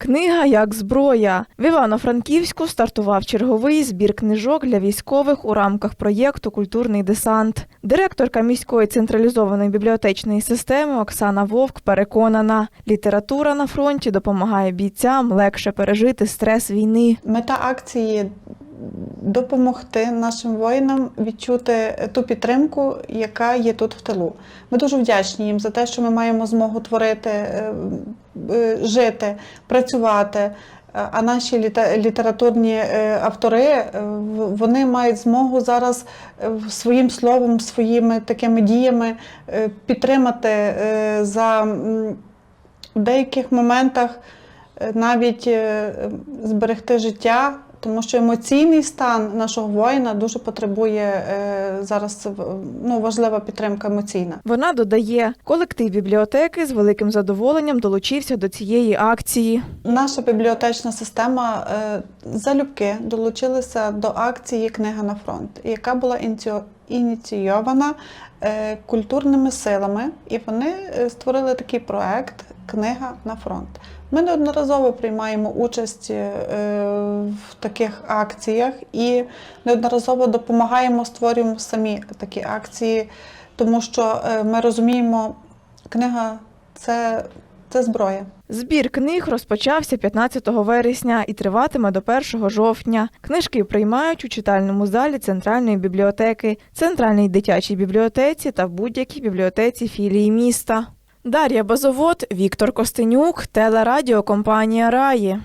Книга як зброя. В Івано-Франківську стартував черговий збір книжок для військових у рамках проєкту Культурний десант. Директорка міської централізованої бібліотечної системи Оксана Вовк переконана, література на фронті допомагає бійцям легше пережити стрес війни. Мета акції допомогти нашим воїнам відчути ту підтримку, яка є тут в тилу. Ми дуже вдячні їм за те, що ми маємо змогу творити, е, жити, працювати. Е, А наші літературні е, автори е, вони мають змогу зараз е, своїм словом, своїми такими діями е, підтримати е, за деяких моментах е, навіть е, зберегти життя, тому що емоційний стан нашого воїна дуже потребує е, зараз ну, важлива підтримка емоційна. Вона додає, колектив бібліотеки з великим задоволенням долучився до цієї акції. Наша бібліотечна система е, залюбки долучилася до акції Книга на фронт, яка була ініціо- ініційована культурними силами, і вони створили такий проект Книга на фронт. Ми неодноразово приймаємо участь е, в таких акціях і неодноразово допомагаємо, створюємо самі такі акції, тому що е, ми розуміємо, книга це, це зброя. Збір книг розпочався 15 вересня і триватиме до 1 жовтня. Книжки приймають у читальному залі Центральної бібліотеки, Центральній дитячій бібліотеці та в будь-якій бібліотеці філії міста. Дар'я Базовод, Віктор Костенюк, телерадіокомпанія Раї.